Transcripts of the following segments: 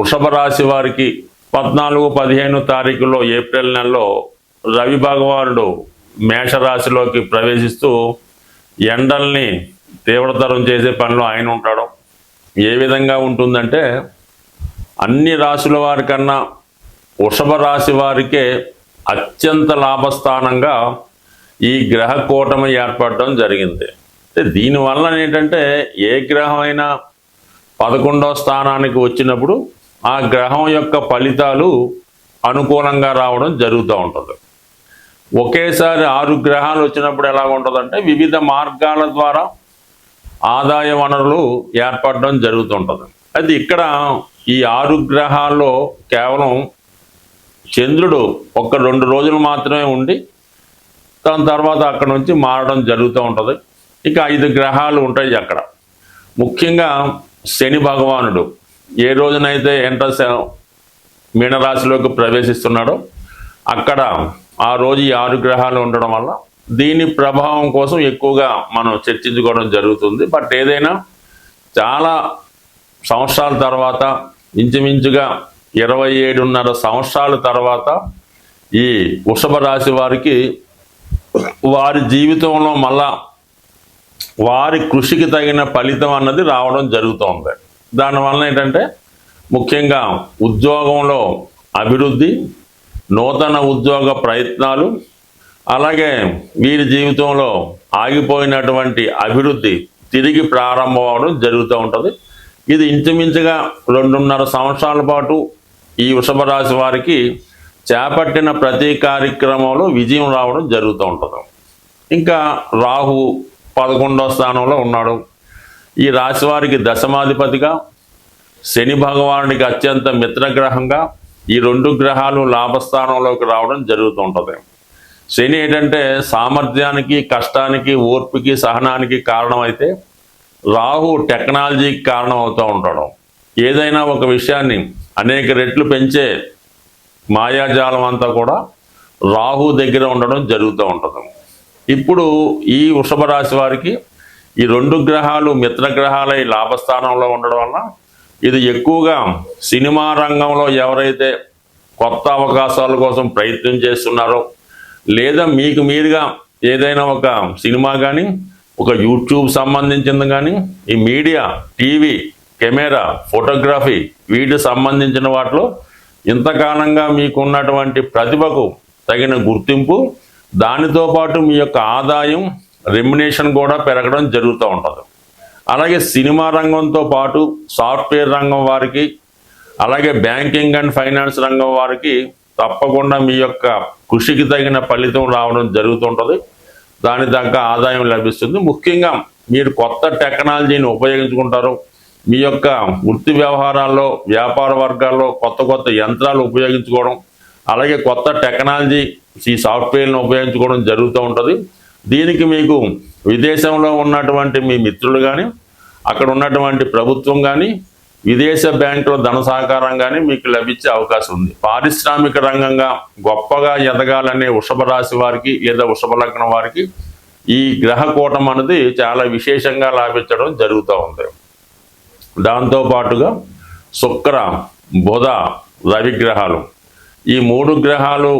వృషభ రాశి వారికి పద్నాలుగు పదిహేను తారీఖులో ఏప్రిల్ నెలలో రవి భగవానుడు మేషరాశిలోకి ప్రవేశిస్తూ ఎండల్ని తీవ్రతరం చేసే పనిలో ఆయన ఉంటాడు. ఏ విధంగా ఉంటుందంటే అన్ని రాశుల వారికన్నా వృషభ రాశి వారికే అత్యంత లాభస్థానంగా ఈ గ్రహ కూటమి ఏర్పడడం జరిగింది. దీనివల్ల ఏంటంటే ఏ గ్రహమైనా పదకొండవ స్థానానికి వచ్చినప్పుడు ఆ గ్రహం యొక్క ఫలితాలు అనుకూలంగా రావడం జరుగుతూ ఉంటుంది. ఒకేసారి ఆరు గ్రహాలు వచ్చినప్పుడు ఎలా ఉంటుందంటే వివిధ మార్గాల ద్వారా ఆదాయ వనరులు ఏర్పడడం జరుగుతుంటుంది అది ఇక్కడ ఈ ఆరు గ్రహాల్లో కేవలం చంద్రుడు ఒక రెండు రోజులు మాత్రమే ఉండి దాని తర్వాత అక్కడ నుంచి మారడం జరుగుతూ ఉంటుంది. ఇక ఐదు గ్రహాలు ఉంటాయి అక్కడ. ముఖ్యంగా శని భగవానుడు ఏ రోజునైతే ఎంట్రన్స్ మీనరాశిలోకి ప్రవేశిస్తున్నాడో అక్కడ ఆ రోజు ఈ ఆరు గ్రహాలు ఉండడం వల్ల దీని ప్రభావం కోసం ఎక్కువగా మనం చర్చించుకోవడం జరుగుతుంది. బట్ ఏదైనా చాలా సంవత్సరాల తర్వాత ఇంచుమించుగా ఇరవై ఏడున్నర సంవత్సరాల తర్వాత ఈ వృషభ రాశి వారికి వారి జీవితంలో మళ్ళా వారి కృషికి తగిన ఫలితం అన్నది రావడం జరుగుతుంది. దానివల్ల ఏంటంటే ముఖ్యంగా ఉద్యోగంలో అభివృద్ధి నూతన ఉద్యోగ ప్రయత్నాలు అలాగే వీరి జీవితంలో ఆగిపోయినటువంటి అభివృద్ధి తిరిగి ప్రారంభం అవడం జరుగుతూ ఉంటుంది. ఇది ఇంచుమించుగా రెండున్నర సంవత్సరాల పాటు ఈ వృషభ రాశి వారికి చేపట్టిన ప్రతి కార్యక్రమంలో విజయం రావడం జరుగుతూ ఉంటుంది. ఇంకా రాహు పదకొండవ స్థానంలో ఉన్నాడు. ఈ రాశి వారికి దశమాధిపతిగా శని భగవానుడికి అత్యంత మిత్రగ్రహంగా ఈ రెండు గ్రహాలు లాభస్థానంలోకి రావడం జరుగుతూ ఉంటుంది. శని ఏంటంటే సామర్థ్యానికి కష్టానికి ఓర్పుకి సహనానికి కారణమైతే రాహు టెక్నాలజీకి కారణం అవుతూ ఉంటాడు. ఏదైనా ఒక విషయాన్ని అనేక రెట్లు పెంచే మాయాజాలం అంతా కూడా రాహు దగ్గర ఉండడం జరుగుతూ ఉంటుంది. ఇప్పుడు ఈ వృషభ రాశి వారికి ఈ రెండు గ్రహాలు మిత్ర గ్రహాలై లాభస్థానంలో ఉండడం వల్ల ఇది ఎక్కువగా సినిమా రంగంలో ఎవరైతే కొత్త అవకాశాల కోసం ప్రయత్నం చేస్తున్నారో లేదా మీకు మీరుగా ఏదైనా ఒక సినిమా కానీ ఒక యూట్యూబ్ సంబంధించింది కానీ ఈ మీడియా టీవీ కెమెరా ఫోటోగ్రఫీ వీటికి సంబంధించిన వాటిలో ఇంతకాలంగా మీకున్నటువంటి ప్రతిభకు తగిన గుర్తింపు దానితో పాటు మీ యొక్క ఆదాయం రెమ్యునేషన్ కూడా పెరగడం జరుగుతూ ఉంటుంది. అలాగే సినిమా రంగంతో పాటు సాఫ్ట్వేర్ రంగం వారికి అలాగే బ్యాంకింగ్ అండ్ ఫైనాన్స్ రంగం వారికి తప్పకుండా మీ యొక్క కృషికి తగిన ఫలితం రావడం జరుగుతుంటుంది దాని తగ్గ ఆదాయం లభిస్తుంది. ముఖ్యంగా మీరు కొత్త టెక్నాలజీని ఉపయోగించుకుంటారు. మీ యొక్క వృత్తి వ్యవహారాల్లో వ్యాపార వర్గాల్లో కొత్త కొత్త యంత్రాలు ఉపయోగించుకోవడం అలాగే కొత్త టెక్నాలజీ ఈ సాఫ్ట్వేర్ను ఉపయోగించుకోవడం జరుగుతూ ఉంటుంది. దీనికి మీకు విదేశంలో ఉన్నటువంటి మీ మిత్రులు కానీ అక్కడ ఉన్నటువంటి ప్రభుత్వం కానీ విదేశ బ్యాంకుల ధన సహకారం కానీ మీకు లభించే అవకాశం ఉంది. పారిశ్రామిక రంగంగా గొప్పగా ఎదగాలనే వృషభ రాశి వారికి లేదా వృషభ లగ్నం వారికి ఈ గ్రహ కూటం అనేది చాలా విశేషంగా లాభించడం జరుగుతూ ఉంది. దాంతోపాటుగా శుక్ర బుధ రవి గ్రహాలు. ఈ మూడు గ్రహాలు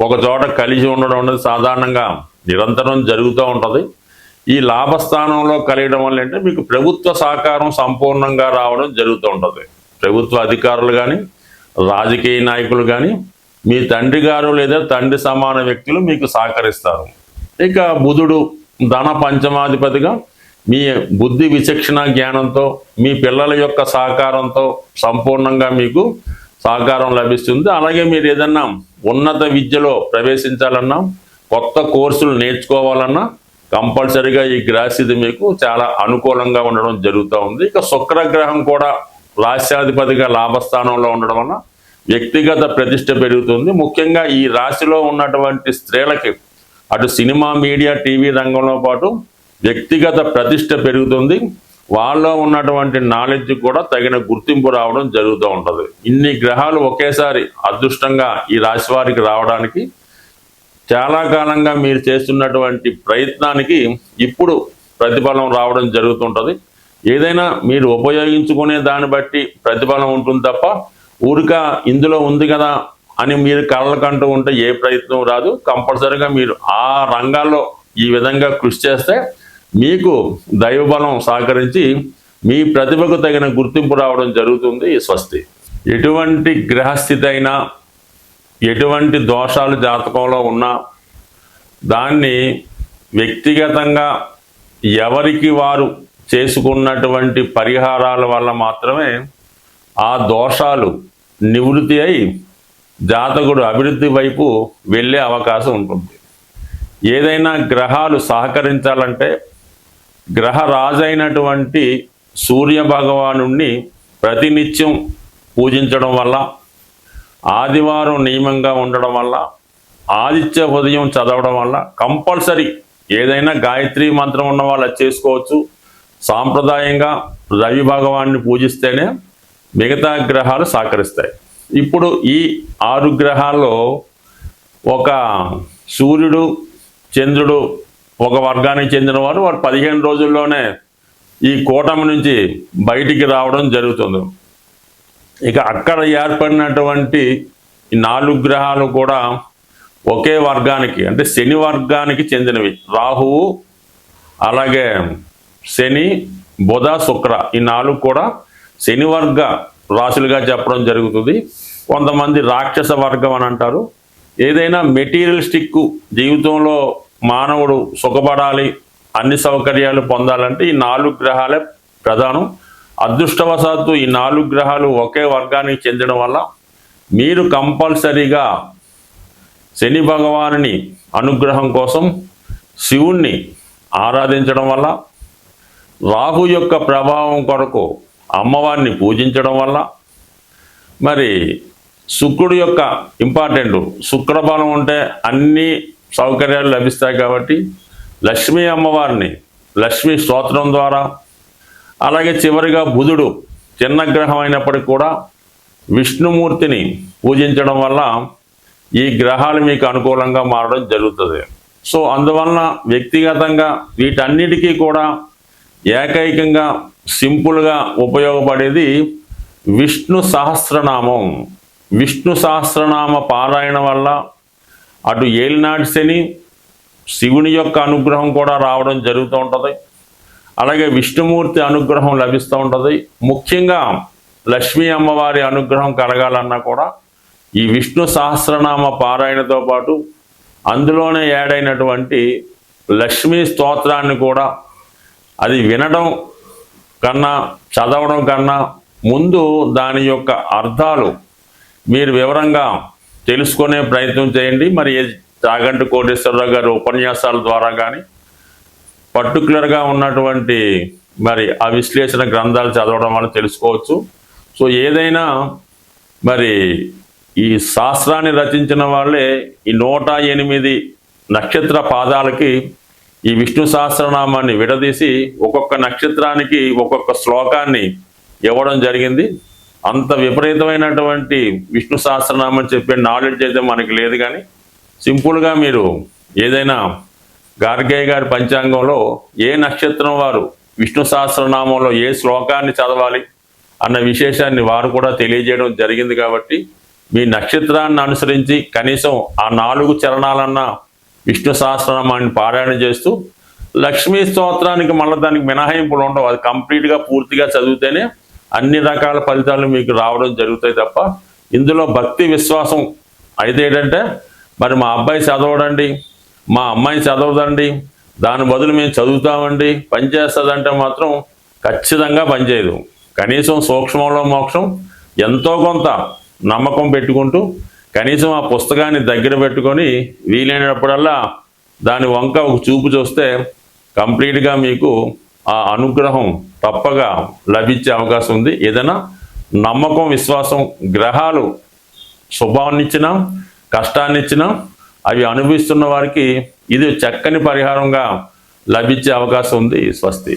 ఒక చోట కలిసి ఉండడం అనేది సాధారణంగా నిరంతరం జరుగుతూ ఉంటుంది. ఈ లాభస్థానంలో కలియడం వల్ల అంటే మీకు ప్రభుత్వ సహకారం సంపూర్ణంగా రావడం జరుగుతూ ఉంటుంది. ప్రభుత్వ అధికారులు కానీ రాజకీయ నాయకులు కానీ మీ తండ్రి గారు లేదా తండ్రి సమాన వ్యక్తులు మీకు సహకరిస్తారు. ఇక బుధుడు ధన పంచమాధిపతిగా మీ బుద్ధి విచక్షణ జ్ఞానంతో మీ పిల్లల యొక్క సహకారంతో సంపూర్ణంగా మీకు సహకారం లభిస్తుంది. అలాగే మీరు ఏదన్నా ఉన్నత విద్యలో ప్రవేశించాలన్నా కొత్త కోర్సులు నేర్చుకోవాలన్నా కంపల్సరిగా ఈ గ్రహస్థితి మీకు చాలా అనుకూలంగా ఉండడం జరుగుతూ ఉంది. ఇక శుక్రగ్రహం కూడా రాశ్యాధిపతిగా లాభస్థానంలో ఉండడం వల్ల వ్యక్తిగత ప్రతిష్ట పెరుగుతుంది. ముఖ్యంగా ఈ రాశిలో ఉన్నటువంటి స్త్రీలకి అటు సినిమా మీడియా టీవీ రంగంలో పాటు వ్యక్తిగత ప్రతిష్ట పెరుగుతుంది. వాళ్ళలో ఉన్నటువంటి నాలెడ్జ్ కూడా తగిన గుర్తింపు రావడం జరుగుతూ ఉంటుంది. ఇన్ని గ్రహాలు ఒకేసారి అదృష్టంగా ఈ రాశి వారికి రావడానికి చాలా కాలంగా మీరు చేస్తున్నటువంటి ప్రయత్నానికి ఇప్పుడు ప్రతిఫలం రావడం జరుగుతుంటుంది. ఏదైనా మీరు ఉపయోగించుకునే దాన్ని బట్టి ప్రతిఫలం ఉంటుంది తప్ప ఊరిక ఇందులో ఉంది కదా అని మీరు కళ్ళకంటూ ఉంటే ఏ ప్రయత్నం రాదు. కంపల్సరీగా మీరు ఆ రంగాల్లో ఈ విధంగా కృషి చేస్తే మీకు దైవబలం సహకరించి మీ ప్రతిభకు తగిన గుర్తింపు రావడం జరుగుతుంది. స్వస్తి. ఎటువంటి గ్రహస్థితి అయినా ఎటువంటి దోషాలు జాతకంలో ఉన్నా దాన్ని వ్యక్తిగతంగా ఎవరికి వారు చేసుకున్నటువంటి పరిహారాల వల్ల మాత్రమే ఆ దోషాలు నివృత్తి అయి జాతకుడు అభివృద్ధి వైపు వెళ్ళే అవకాశం ఉంటుంది. ఏదైనా గ్రహాలు సహకరించాలంటే గ్రహ రాజైనటువంటి సూర్య భగవాను ప్రతినిత్యం పూజించడం వల్ల ఆదివారం నియమంగా ఉండడం వల్ల ఆదిత్య ఉదయం చదవడం వల్ల కంపల్సరీ ఏదైనా గాయత్రి మంత్రం ఉన్న వాళ్ళు చేసుకోవచ్చు. సాంప్రదాయంగా రవి భగవాన్ని పూజిస్తేనే మిగతా గ్రహాలు సహకరిస్తాయి. ఇప్పుడు ఈ ఆరు గ్రహాల్లో ఒక సూర్యుడు చంద్రుడు ఒక వర్గానికి చెందిన వారు వారు పదిహేను రోజుల్లోనే ఈ కూటమి నుంచి బయటికి రావడం జరుగుతుంది. ఇక అక్కడ ఏర్పడినటువంటి ఈ నాలుగు గ్రహాలు కూడా ఒకే వర్గానికి అంటే శని వర్గానికి చెందినవి. రాహువు అలాగే శని బుధ శుక్ర ఈ నాలుగు కూడా శని వర్గ రాశులుగా చెప్పడం జరుగుతుంది. కొంతమంది రాక్షస వర్గం అని అంటారు. ఏదైనా మెటీరియలిస్టిక్ జీవితంలో మానవుడు సుఖపడాలి అన్ని సౌకర్యాలు పొందాలంటే ఈ నాలుగు గ్రహాలే ప్రధానం. అదృష్టవశాత్తు ఈ నాలుగు గ్రహాలు ఒకే వర్గానికి చెందడం వల్ల మీరు కంపల్సరీగా శని భగవానుని అనుగ్రహం కోసం శివుణ్ణి ఆరాధించడం వల్ల రాహు యొక్క ప్రభావం కొరకు అమ్మవారిని పూజించడం వల్ల మరి శుక్రుడు యొక్క ఇంపార్టెంట్ శుక్రబలం ఉంటే అన్ని సౌకర్యాలు లభిస్తాయి కాబట్టి లక్ష్మీ అమ్మవారిని లక్ష్మీ స్తోత్రం ద్వారా అలాగే చివరిగా బుధుడు చిన్న గ్రహం అయినప్పటికీ కూడా విష్ణుమూర్తిని పూజించడం వల్ల ఈ గ్రహాలు మీకు అనుకూలంగా మారడం జరుగుతుంది. సో అందువలన వ్యక్తిగతంగా వీటన్నిటికీ కూడా ఏకైకంగా సింపుల్గా ఉపయోగపడేది విష్ణు సహస్రనామం. విష్ణు సహస్రనామ పారాయణ వల్ల అటు ఏలినాటి శని శివుని యొక్క అనుగ్రహం కూడా రావడం జరుగుతూ ఉంటుంది. అలాగే విష్ణుమూర్తి అనుగ్రహం లభిస్తూ ఉంటుంది. ముఖ్యంగా లక్ష్మీ అమ్మవారి అనుగ్రహం కలగాలన్నా కూడా ఈ విష్ణు సహస్రనామ పారాయణతో పాటు అందులోనే యాడైనటువంటి లక్ష్మీ స్తోత్రాన్ని కూడా అది వినడం కన్నా చదవడం కన్నా ముందు దాని యొక్క అర్థాలు మీరు వివరంగా తెలుసుకునే ప్రయత్నం చేయండి. మరి ఏ కోటేశ్వరరావు గారి ఉపన్యాసాల ద్వారా కానీ పర్టికులర్గా ఉన్నటువంటి మరి ఆ విశ్లేషణ గ్రంథాలు చదవడం వల్ల తెలుసుకోవచ్చు. సో ఏదైనా మరి ఈ శాస్త్రాన్ని రచించిన వాళ్ళే ఈ నూట ఎనిమిది నక్షత్ర పాదాలకి ఈ విష్ణు సహస్రనామాన్ని విడదీసి ఒక్కొక్క నక్షత్రానికి ఒక్కొక్క శ్లోకాన్ని ఇవ్వడం జరిగింది. అంత విపరీతమైనటువంటి విష్ణు సహస్రనామం చెప్పే నాలెడ్జ్ అయితే మనకి లేదు కానీ సింపుల్గా మీరు ఏదైనా గార్గే గారి పంచాంగంలో ఏ నక్షత్రం వారు విష్ణు సహస్రనామంలో ఏ శ్లోకాన్ని చదవాలి అన్న విశేషాన్ని వారు కూడా తెలియజేయడం జరిగింది కాబట్టి మీ నక్షత్రాన్ని అనుసరించి కనీసం ఆ నాలుగు చరణాలన్న విష్ణు సహస్రనామాన్ని పారాయణ చేస్తూ లక్ష్మీ స్తోత్రానికి మళ్ళీ దానికి మినహాయింపులు ఉండవు. అది కంప్లీట్గా పూర్తిగా చదివితేనే అన్ని రకాల ఫలితాలు మీకు రావడం జరుగుతాయి తప్ప ఇందులో భక్తి విశ్వాసం అయితే ఏంటంటే మరి మా అబ్బాయి చదవడండి మా అమ్మాయి చదవదండి. దాని బదులు మేము చదువుతామండి. పనిచేస్తుందంటే మాత్రం ఖచ్చితంగా పనిచేయదు కనీసం సూక్ష్మంలో మోక్షం ఎంతో కొంత నమ్మకం పెట్టుకుంటూ కనీసం ఆ పుస్తకాన్ని దగ్గర పెట్టుకొని వీలైనప్పుడల్లా దాని వంక ఒక చూపు చూస్తే కంప్లీట్గా మీకు ఆ అనుగ్రహం తప్పగా లభించే అవకాశం ఉంది. ఏదైనా నమ్మకం విశ్వాసం గ్రహాలు శుభాన్నిచ్చినా కష్టాన్నిచ్చినా అవి అనుభవిస్తున్న వారికి ఇది చక్కని పరిహారంగా లభించే అవకాశం ఉంది స్వస్తి.